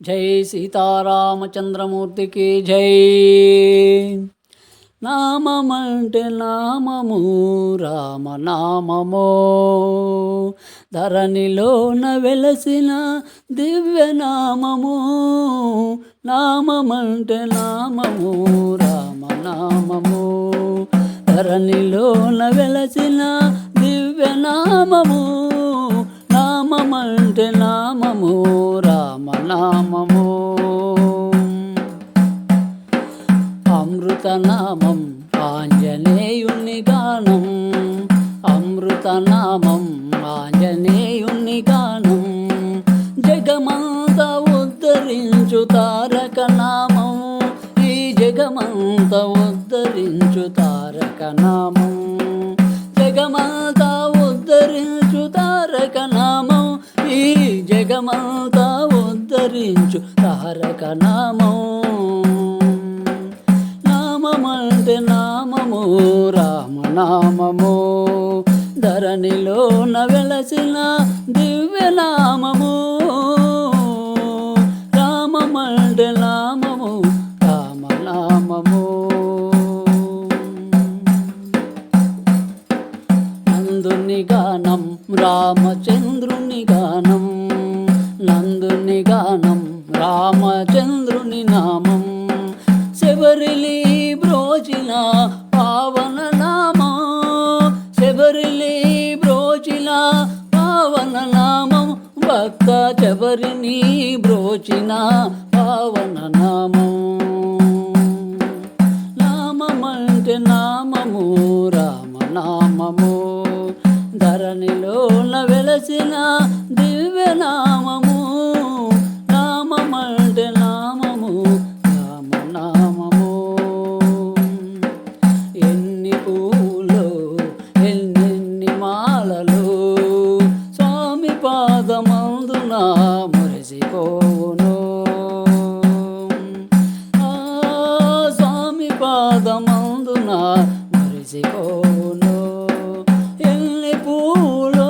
జై సీతారామచంద్రమూర్తికి జై. నామమంటే నామము రామనామము ధరణిలోన వెలసిన దివ్యనామము నామమంటే నామము రామనామము ధరణిలోన వెలసిన దివ్యనామము నామమంటే నామము నామము. అమృతనామం ఆంజనేయుని గానం. అమృతనామం ఆంజనేయుని గానం. జగమంత ఉద్ధరించు తారక నామం. ఈ జగమంత ఉద్ధరించు తారక నామం. జగమంత ఉద్ధరించు హరక నామం. నామమంటే నామము రామనామము. ధరణిలోన వెలసిన దివ్యనామము. రామమంటే నామము రామనామము. నందుని గానం రామచంద్రుని చంద్రుని నామం. శబరిలి బ్రోజిన పావన నామం. శబరిలి బ్రోజిన పావన నామం. భక్త శబరిని బ్రోచిన పావన నామం. నామమంటే నామము రామనామము ధరణిలోన వెలసిన దివ్యనామము పాదమందున మురిసిపోవును. ఆ స్వామి పాదమందున మురిసిపోవును. ఎన్ని పూలు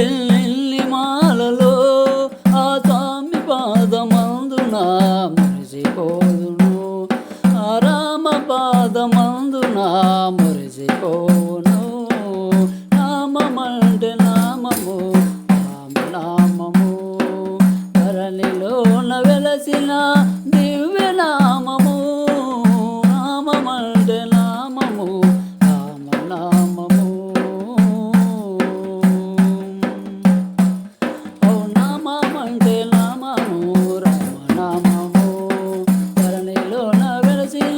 ఎన్ని మాలలో ఆ స్వామి పాదమందున మురిసిపోదును ఆ రామ పాదమందున మురిసిపోవును. వెలసిన దివ్యనామము నామమంటే నామము రామనామము. ఓ నామమంటే నామము రామనామము. ధరణిలోన వెలసిన